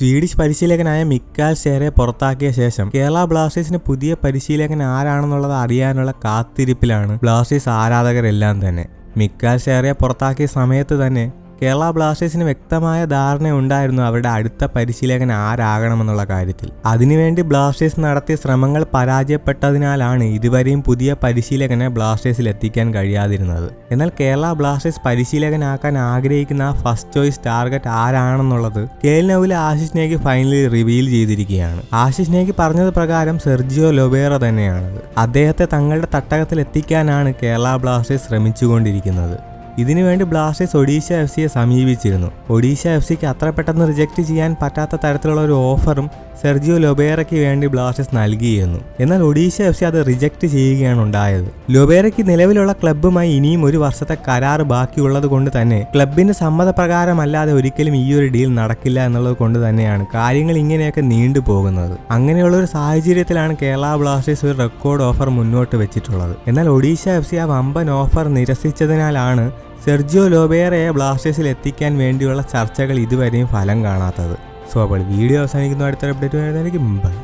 Swedish പരിശീലകനായ മിക്കാൽ ഷെയറെ പുറത്താക്കിയ ശേഷം കേരള ബ്ലാസ്റ്റേഴ്സിന് പുതിയ പരിശീലകൻ ആരാണെന്നുള്ളത് അറിയാനുള്ള കാത്തിരിപ്പിലാണ് ബ്ലാസ്റ്റേഴ്സ് ആരാധകരെല്ലാം തന്നെ. മിക്കാൽ ഷെയറെ പുറത്താക്കിയ സമയത്ത് തന്നെ കേരള ബ്ലാസ്റ്റേഴ്സിന് വ്യക്തമായ ധാരണ ഉണ്ടായിരുന്നു അവരുടെ അടുത്ത പരിശീലകൻ ആരാകണമെന്നുള്ള കാര്യത്തിൽ. അതിനുവേണ്ടി ബ്ലാസ്റ്റേഴ്സ് നടത്തിയ ശ്രമങ്ങൾ പരാജയപ്പെട്ടതിനാലാണ് ഇതുവരെയും പുതിയ പരിശീലകനെ ബ്ലാസ്റ്റേഴ്സിൽ എത്തിക്കാൻ കഴിയാതിരുന്നത്. എന്നാൽ കേരള ബ്ലാസ്റ്റേഴ്സ് പരിശീലകനാക്കാൻ ആഗ്രഹിക്കുന്ന ആ ഫസ്റ്റ് ചോയ്സ് ടാർഗറ്റ് ആരാണെന്നുള്ളത് കെ എൽ നൌവിലെ ആശിഷ് നേഗി ഫൈനലിൽ റിവീൽ ചെയ്തിരിക്കുകയാണ്. ആശിഷ് നേഗി പറഞ്ഞത് പ്രകാരം സെർജിയോ ലൊബേറ തന്നെയാണ് അദ്ദേഹത്തെ തങ്ങളുടെ തട്ടകത്തിൽ എത്തിക്കാനാണ് കേരള ബ്ലാസ്റ്റേഴ്സ് ശ്രമിച്ചുകൊണ്ടിരിക്കുന്നത്. ഇതിനുവേണ്ടി ബ്ലാസ്റ്റേഴ്സ് ഒഡീഷ എഫ് സിയെ സമീപിച്ചിരുന്നു. ഒഡീഷ എഫ് സിക്ക് അത്ര പെട്ടെന്ന് റിജക്റ്റ് ചെയ്യാൻ പറ്റാത്ത തരത്തിലുള്ള ഒരു ഓഫറും സെർജിയോ ലൊബേറയ്ക്ക് വേണ്ടി ബ്ലാസ്റ്റേഴ്സ് നൽകിയിരുന്നു. എന്നാൽ ഒഡീഷ എഫ് സി അത് റിജക്റ്റ് ചെയ്യുകയാണ് ഉണ്ടായത്. ലൊബേറയ്ക്ക് നിലവിലുള്ള ക്ലബ്ബുമായി ഇനിയും ഒരു വർഷത്തെ കരാർ ബാക്കിയുള്ളത് കൊണ്ട് തന്നെ ക്ലബിന്റെ സമ്മതപ്രകാരമല്ലാതെ ഒരിക്കലും ഈ ഒരു ഡീൽ നടക്കില്ല എന്നുള്ളത് കൊണ്ട് തന്നെയാണ് കാര്യങ്ങൾ ഇങ്ങനെയൊക്കെ നീണ്ടു പോകുന്നത്. അങ്ങനെയുള്ള ഒരു സാഹചര്യത്തിലാണ് കേരള ബ്ലാസ്റ്റേഴ്സ് ഒരു റെക്കോർഡ് ഓഫർ മുന്നോട്ട് വെച്ചിട്ടുള്ളത്. എന്നാൽ ഒഡീഷ എഫ് സി ആ വമ്പൻ ഓഫർ നിരസിച്ചതിനാലാണ് സെർജിയോ ലോബേറയെ ബ്ലാസ്റ്റേഴ്സിൽ എത്തിക്കാൻ വേണ്ടിയുള്ള ചർച്ചകൾ ഇതുവരെയും ഫലം കാണാത്തത്. സോ അപ്പോൾ വീഡിയോ അവസാനിക്കുന്ന അടുത്ത അപ്ഡേറ്റ് വരുന്നതായിരിക്കും. ബൈ